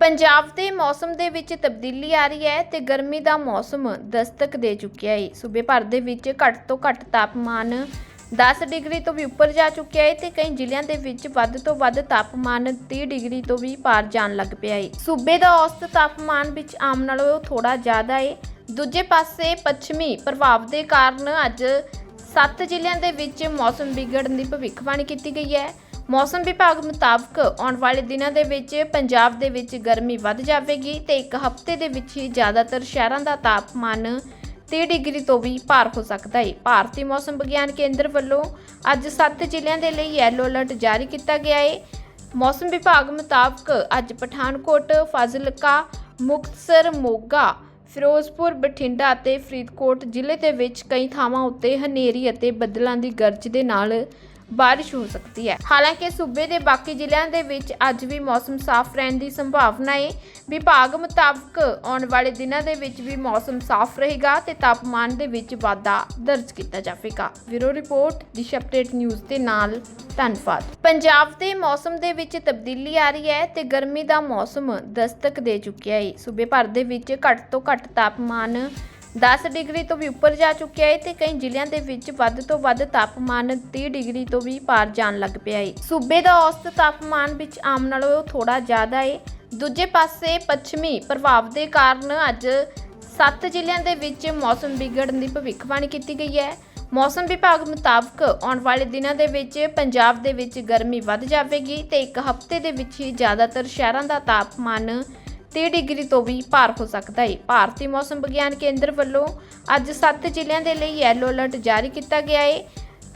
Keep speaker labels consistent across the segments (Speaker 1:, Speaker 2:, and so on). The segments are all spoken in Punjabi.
Speaker 1: ਪੰਜਾਬ ਦੇ ਮੌਸਮ ਦੇ ਵਿੱਚ ਤਬਦੀਲੀ ਆ ਰਹੀ ਹੈ ਤੇ ਗਰਮੀ ਦਾ ਮੌਸਮ ਦਸਤਕ ਦੇ ਚੁੱਕਿਆ ਹੈ ਸੂਬੇ ਭਰ ਦੇ ਵਿੱਚ ਘੱਟ ਤੋਂ ਘੱਟ ਤਾਪਮਾਨ 10 ਡਿਗਰੀ ਤੋਂ ਵੀ ਉੱਪਰ ਜਾ ਚੁੱਕਿਆ ਹੈ ਤੇ ਕਈ ਜ਼ਿਲ੍ਹਿਆਂ ਦੇ ਵਿੱਚ ਵੱਧ ਤੋਂ ਵੱਧ ਤਾਪਮਾਨ 30 ਡਿਗਰੀ ਤੋਂ ਵੀ ਪਾਰ ਜਾਣ ਲੱਗ ਪਿਆ ਹੈ ਸੂਬੇ ਦਾ ਔਸਤ ਤਾਪਮਾਨ ਵਿੱਚ ਆਮ ਨਾਲੋਂ ਥੋੜਾ ਜ਼ਿਆਦਾ ਹੈ ਦੂਜੇ ਪਾਸੇ ਪੱਛਮੀ ਪ੍ਰਭਾਵ ਦੇ ਕਾਰਨ ਅੱਜ 7 ਜ਼ਿਲ੍ਹਿਆਂ ਦੇ ਵਿੱਚ ਮੌਸਮ ਵਿਗੜਨ ਦੀ ਭਵਿੱਖਬਾਣੀ ਕੀਤੀ ਗਈ ਹੈ। ਮੌਸਮ ਵਿਭਾਗ ਮੁਤਾਬਕ ਆਉਣ ਵਾਲੇ ਦਿਨਾਂ ਦੇ ਵਿੱਚ ਪੰਜਾਬ ਦੇ ਵਿੱਚ ਗਰਮੀ ਵੱਧ ਜਾਵੇਗੀ ਤੇ ਇੱਕ ਹਫ਼ਤੇ ਦੇ ਵਿੱਚ ਹੀ ਜ਼ਿਆਦਾਤਰ ਸ਼ਹਿਰਾਂ ਦਾ ਤਾਪਮਾਨ 30 ਡਿਗਰੀ ਤੋਂ ਵੀ ਪਾਰ ਹੋ ਸਕਦਾ ਹੈ ਭਾਰਤੀ ਮੌਸਮ ਵਿਗਿਆਨ ਕੇਂਦਰ ਵੱਲੋਂ ਅੱਜ 7 ਜ਼ਿਲ੍ਹਿਆਂ ਦੇ ਲਈ ਯੈਲੋ ਅਲਰਟ ਜਾਰੀ ਕੀਤਾ ਗਿਆ ਹੈ ਮੌਸਮ ਵਿਭਾਗ ਮੁਤਾਬਕ ਅੱਜ ਪਠਾਨਕੋਟ, ਫਾਜ਼ਿਲਕਾ, ਮੁਕਤਸਰ, ਮੋਗਾ, ਫਿਰੋਜ਼ਪੁਰ, ਬਠਿੰਡਾ ਅਤੇ ਫਰੀਦਕੋਟ ਜ਼ਿਲ੍ਹੇ ਦੇ ਵਿੱਚ ਕਈ ਥਾਵਾਂ ਉੱਤੇ ਹਨੇਰੀ ਅਤੇ ਬੱਦਲਾਂ ਦੀ ਗਰਜ ਦੇ ਨਾਲ ਬਾਰਿਸ਼ ਹੋ ਸਕਦੀ ਹੈ। ਹਾਲਾਂਕਿ ਸੂਬੇ ਦੇ ਬਾਕੀ ਜ਼ਿਲ੍ਹਿਆਂ ਦੇ ਵਿੱਚ ਅੱਜ ਵੀ ਮੌਸਮ ਸਾਫ਼ ਰਹਿਣ ਦੀ ਸੰਭਾਵਨਾ ਹੈ ਵਿਭਾਗ ਮੁਤਾਬਕ ਆਉਣ ਵਾਲੇ ਦਿਨਾਂ ਦੇ ਵਿੱਚ ਵੀ ਮੌਸਮ ਸਾਫ਼ ਰਹੇਗਾ ਤੇ ਤਾਪਮਾਨ ਦੇ ਵਿੱਚ ਵਾਧਾ ਦਰਜ ਕੀਤਾ ਜਾਵੇਗਾ। Bureau report, dish update news ਦੇ ਨਾਲ ਧੰਨਵਾਦ। ਪੰਜਾਬ ਦੇ ਮੌਸਮ ਦੇ ਵਿੱਚ ਤਬਦੀਲੀ ਆ ਰਹੀ ਹੈ ਤੇ ਗਰਮੀ ਦਾ ਮੌਸਮ ਦਸਤਕ ਦੇ ਚੁੱਕਿਆ ਹੈ ਸੂਬੇ ਭਰ ਦੇ ਵਿੱਚ ਘੱਟ ਤੋਂ ਘੱਟ ਤਾਪਮਾਨ 10 ਡਿਗਰੀ ਤੋਂ ਵੀ ਉੱਪਰ ਜਾ ਚੁੱਕਿਆ ਹੈ ਤੇ ਕਈ ਜ਼ਿਲ੍ਹਿਆਂ ਦੇ ਵਿੱਚ ਵੱਧ ਤੋਂ ਵੱਧ ਤਾਪਮਾਨ 30 ਡਿਗਰੀ ਤੋਂ ਵੀ ਪਾਰ ਜਾਣ ਲੱਗ ਪਿਆ ਹੈ ਸੂਬੇ ਦਾ ਔਸਤ ਤਾਪਮਾਨ ਵਿੱਚ ਆਮ ਨਾਲੋਂ ਥੋੜਾ ਜ਼ਿਆਦਾ ਹੈ ਦੂਜੇ ਪਾਸੇ ਪੱਛਮੀ ਪ੍ਰਭਾਵ ਦੇ ਕਾਰਨ ਅੱਜ 7 ਜ਼ਿਲ੍ਹਿਆਂ ਦੇ ਵਿੱਚ ਮੌਸਮ ਵਿਗੜਨ ਦੀ ਭਵਿੱਖਬਾਣੀ ਕੀਤੀ ਗਈ ਹੈ। ਮੌਸਮ ਵਿਭਾਗ ਮੁਤਾਬਕ ਆਉਣ ਵਾਲੇ ਦਿਨਾਂ ਦੇ ਵਿੱਚ ਪੰਜਾਬ ਦੇ ਵਿੱਚ ਗਰਮੀ ਵੱਧ ਜਾਵੇਗੀ ਤੇ ਇੱਕ ਹਫ਼ਤੇ ਦੇ ਵਿੱਚ ਹੀ ਜ਼ਿਆਦਾਤਰ ਸ਼ਹਿਰਾਂ ਦਾ ਤਾਪਮਾਨ 30 ਡਿਗਰੀ ਤੋਂ ਵੀ ਪਾਰ ਹੋ ਸਕਦਾ ਹੈ ਭਾਰਤੀ ਮੌਸਮ ਵਿਗਿਆਨ ਕੇਂਦਰ ਵੱਲੋਂ ਅੱਜ 7 ਜ਼ਿਲ੍ਹਿਆਂ ਦੇ ਲਈ ਯੈਲੋ ਅਲਰਟ ਜਾਰੀ ਕੀਤਾ ਗਿਆ ਹੈ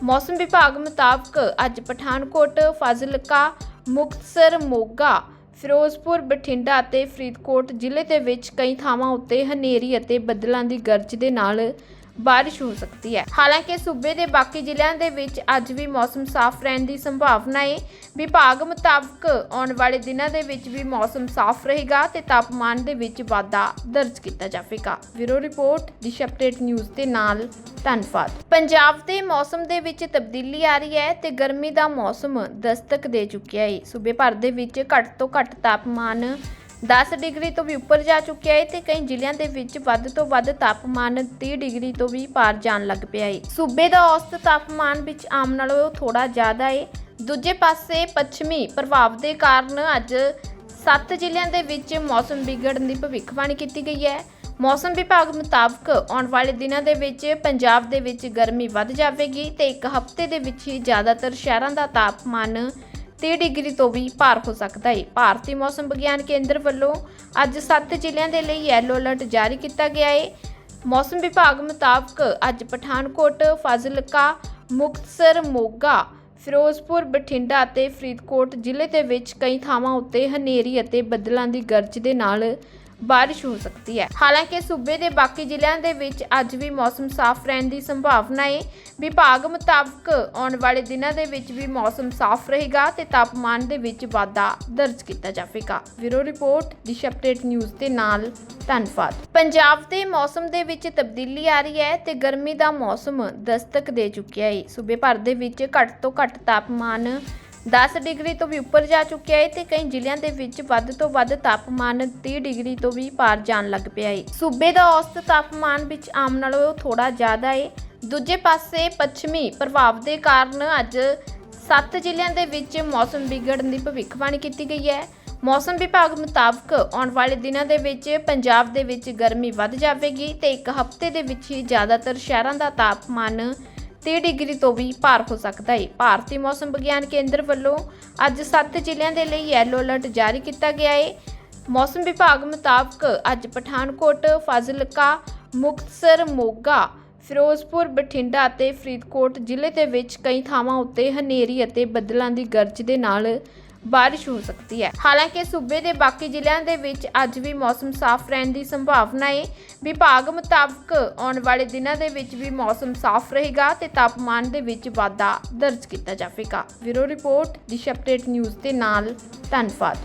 Speaker 1: ਮੌਸਮ ਵਿਭਾਗ ਮੁਤਾਬਕ ਅੱਜ ਪਠਾਨਕੋਟ, ਫਾਜ਼ਿਲਕਾ, ਮੁਕਤਸਰ, ਮੋਗਾ, ਫਿਰੋਜ਼ਪੁਰ, ਬਠਿੰਡਾ ਅਤੇ ਫਰੀਦਕੋਟ ਜ਼ਿਲ੍ਹੇ ਦੇ ਵਿੱਚ ਕਈ ਥਾਵਾਂ ਉੱਤੇ ਹਨੇਰੀ ਅਤੇ ਬੱਦਲਾਂ ਦੀ ਗਰਜ ਦੇ ਨਾਲ ਬਾਰਿਸ਼ ਹੋ ਸਕਦੀ ਹੈ। ਹਾਲਾਂਕਿ ਸੂਬੇ ਦੇ ਬਾਕੀ ਜ਼ਿਲ੍ਹਿਆਂ ਦੇ ਵਿੱਚ ਅੱਜ ਵੀ ਮੌਸਮ ਸਾਫ਼ ਰਹਿਣ ਦੀ ਸੰਭਾਵਨਾ ਹੈ ਵਿਭਾਗ ਮੁਤਾਬਕ ਆਉਣ ਵਾਲੇ ਦਿਨਾਂ ਦੇ ਵਿੱਚ ਵੀ ਮੌਸਮ ਸਾਫ਼ ਰਹੇਗਾ ਤੇ ਤਾਪਮਾਨ ਦੇ ਵਿੱਚ ਵਾਧਾ ਦਰਜ ਕੀਤਾ ਜਾਵੇਗਾ। Bureau report, dish update news ਦੇ ਨਾਲ ਧੰਨਵਾਦ। ਪੰਜਾਬ ਦੇ ਮੌਸਮ ਦੇ ਵਿੱਚ ਤਬਦੀਲੀ ਆ ਰਹੀ ਹੈ ਤੇ ਗਰਮੀ ਦਾ ਮੌਸਮ ਦਸਤਕ ਦੇ ਚੁੱਕਿਆ ਹੈ ਸੂਬੇ ਭਰ ਦੇ ਵਿੱਚ ਘੱਟ ਤੋਂ ਘੱਟ ਤਾਪਮਾਨ 10 ਡਿਗਰੀ ਤੋਂ ਵੀ ਉੱਪਰ ਜਾ ਚੁੱਕਿਆ ਹੈ ਤੇ ਕਈ ਜ਼ਿਲ੍ਹਿਆਂ ਦੇ ਵਿੱਚ ਵੱਧ ਤੋਂ ਵੱਧ ਤਾਪਮਾਨ 30 ਡਿਗਰੀ ਤੋਂ ਵੀ ਪਾਰ ਜਾਣ ਲੱਗ ਪਿਆ ਹੈ ਸੂਬੇ ਦਾ ਔਸਤ ਤਾਪਮਾਨ ਵਿੱਚ ਆਮ ਨਾਲੋਂ ਥੋੜਾ ਜ਼ਿਆਦਾ ਹੈ ਦੂਜੇ ਪਾਸੇ ਪੱਛਮੀ ਪ੍ਰਭਾਵ ਦੇ ਕਾਰਨ ਅੱਜ 7 ਜ਼ਿਲ੍ਹਿਆਂ ਦੇ ਵਿੱਚ ਮੌਸਮ ਵਿਗੜਨ ਦੀ ਭਵਿੱਖਬਾਣੀ ਕੀਤੀ ਗਈ ਹੈ। ਮੌਸਮ ਵਿਭਾਗ ਮੁਤਾਬਕ ਆਉਣ ਵਾਲੇ ਦਿਨਾਂ ਦੇ ਵਿੱਚ ਪੰਜਾਬ ਦੇ ਵਿੱਚ ਗਰਮੀ ਵੱਧ ਜਾਵੇਗੀ ਤੇ ਇੱਕ ਹਫ਼ਤੇ ਦੇ ਵਿੱਚ ਹੀ ਜ਼ਿਆਦਾਤਰ ਸ਼ਹਿਰਾਂ ਦਾ ਤਾਪਮਾਨ 30 ਡਿਗਰੀ ਤੋਂ ਵੀ ਪਾਰ ਹੋ ਸਕਦਾ ਹੈ ਭਾਰਤੀ ਮੌਸਮ ਵਿਗਿਆਨ ਕੇਂਦਰ ਵੱਲੋਂ ਅੱਜ 7 ਜ਼ਿਲ੍ਹਿਆਂ ਦੇ ਲਈ ਯੈਲੋ ਅਲਰਟ ਜਾਰੀ ਕੀਤਾ ਗਿਆ ਹੈ ਮੌਸਮ ਵਿਭਾਗ ਮੁਤਾਬਕ ਅੱਜ ਪਠਾਨਕੋਟ, ਫਾਜ਼ਿਲਕਾ, ਮੁਕਤਸਰ, ਮੋਗਾ, ਫਿਰੋਜ਼ਪੁਰ, ਬਠਿੰਡਾ ਅਤੇ ਫਰੀਦਕੋਟ ਜ਼ਿਲ੍ਹੇ ਦੇ ਵਿੱਚ ਕਈ ਥਾਵਾਂ ਉੱਤੇ ਹਨੇਰੀ ਅਤੇ ਬੱਦਲਾਂ ਦੀ ਗਰਜ ਦੇ ਨਾਲ ਬਾਰਿਸ਼ ਹੋ ਸਕਦੀ ਹੈ। ਹਾਲਾਂਕਿ ਸੂਬੇ ਦੇ ਬਾਕੀ ਜ਼ਿਲ੍ਹਿਆਂ ਦੇ ਵਿੱਚ ਅੱਜ ਵੀ ਮੌਸਮ ਸਾਫ਼ ਰਹਿਣ ਦੀ ਸੰਭਾਵਨਾ ਹੈ ਵਿਭਾਗ ਮੁਤਾਬਕ ਆਉਣ ਵਾਲੇ ਦਿਨਾਂ ਦੇ ਵਿੱਚ ਵੀ ਮੌਸਮ ਸਾਫ਼ ਰਹੇਗਾ ਤੇ ਤਾਪਮਾਨ ਦੇ ਵਿੱਚ ਵਾਧਾ ਦਰਜ ਕੀਤਾ ਜਾਵੇਗਾ। Bureau report, dish update news ਦੇ ਨਾਲ ਧੰਨਵਾਦ। ਪੰਜਾਬ ਦੇ ਮੌਸਮ ਦੇ ਵਿੱਚ ਤਬਦੀਲੀ ਆ ਰਹੀ ਹੈ ਤੇ ਗਰਮੀ ਦਾ ਮੌਸਮ ਦਸਤਕ ਦੇ ਚੁੱਕਿਆ ਹੈ ਸੂਬੇ ਭਰ ਦੇ ਵਿੱਚ ਘੱਟ ਤੋਂ ਘੱਟ ਤਾਪਮਾਨ 10 ਡਿਗਰੀ ਤੋਂ ਵੀ ਉੱਪਰ ਜਾ ਚੁੱਕਿਆ ਹੈ ਤੇ ਕਈ ਜ਼ਿਲ੍ਹਿਆਂ ਦੇ ਵਿੱਚ ਵੱਧ ਤੋਂ ਵੱਧ ਤਾਪਮਾਨ 30 ਡਿਗਰੀ ਤੋਂ ਵੀ ਪਾਰ ਜਾਣ ਲੱਗ ਪਿਆ ਹੈ ਸੂਬੇ ਦਾ ਔਸਤ ਤਾਪਮਾਨ ਵਿੱਚ ਆਮ ਨਾਲੋਂ ਥੋੜਾ ਜ਼ਿਆਦਾ ਹੈ ਦੂਜੇ ਪਾਸੇ ਪੱਛਮੀ ਪ੍ਰਭਾਵ ਦੇ ਕਾਰਨ ਅੱਜ 7 ਜ਼ਿਲ੍ਹਿਆਂ ਦੇ ਵਿੱਚ ਮੌਸਮ ਵਿਗੜਨ ਦੀ ਭਵਿੱਖਬਾਣੀ ਕੀਤੀ ਗਈ ਹੈ। ਮੌਸਮ ਵਿਭਾਗ ਮੁਤਾਬਕ ਆਉਣ ਵਾਲੇ ਦਿਨਾਂ ਦੇ ਵਿੱਚ ਪੰਜਾਬ ਦੇ ਵਿੱਚ ਗਰਮੀ ਵੱਧ ਜਾਵੇਗੀ ਤੇ ਇੱਕ ਹਫ਼ਤੇ ਦੇ ਵਿੱਚ ਹੀ ਜ਼ਿਆਦਾਤਰ ਸ਼ਹਿਰਾਂ ਦਾ ਤਾਪਮਾਨ 30 ਡਿਗਰੀ ਤੋਂ ਵੀ ਭਾਰ ਹੋ ਸਕਦਾ ਹੈ ਭਾਰਤੀ ਮੌਸਮ ਵਿਗਿਆਨ ਕੇਂਦਰ ਵੱਲੋਂ ਅੱਜ 7 ਜ਼ਿਲ੍ਹਿਆਂ ਦੇ ਲਈ ਯੈਲੋ ਅਲਰਟ ਜਾਰੀ ਕੀਤਾ ਗਿਆ ਹੈ ਮੌਸਮ ਵਿਭਾਗ ਮੁਤਾਬਕ ਅੱਜ ਪਠਾਨਕੋਟ, ਫਾਜ਼ਿਲਕਾ, ਮੁਕਤਸਰ, ਮੋਗਾ, ਫਿਰੋਜ਼ਪੁਰ, ਬਠਿੰਡਾ ਅਤੇ ਫਰੀਦਕੋਟ ਜ਼ਿਲ੍ਹੇ ਦੇ ਵਿੱਚ ਕਈ ਥਾਵਾਂ ਉੱਤੇ ਹਨੇਰੀ ਅਤੇ ਬੱਦਲਾਂ ਦੀ ਗਰਜ ਦੇ ਨਾਲ ਬਾਰਿਸ਼ ਹੋ ਸਕਦੀ ਹੈ। ਹਾਲਾਂਕਿ ਸੂਬੇ ਦੇ ਬਾਕੀ ਜ਼ਿਲ੍ਹਿਆਂ ਦੇ ਵਿੱਚ ਅੱਜ ਵੀ ਮੌਸਮ ਸਾਫ਼ ਰਹਿਣ ਦੀ ਸੰਭਾਵਨਾ ਹੈ ਵਿਭਾਗ ਮੁਤਾਬਕ ਆਉਣ ਵਾਲੇ ਦਿਨਾਂ ਦੇ ਵਿੱਚ ਵੀ ਮੌਸਮ ਸਾਫ਼ ਰਹੇਗਾ ਤੇ ਤਾਪਮਾਨ ਦੇ ਵਿੱਚ ਵਾਧਾ ਦਰਜ ਕੀਤਾ ਜਾਵੇਗਾ। Bureau report, dish update news ਦੇ ਨਾਲ ਧੰਨਵਾਦ।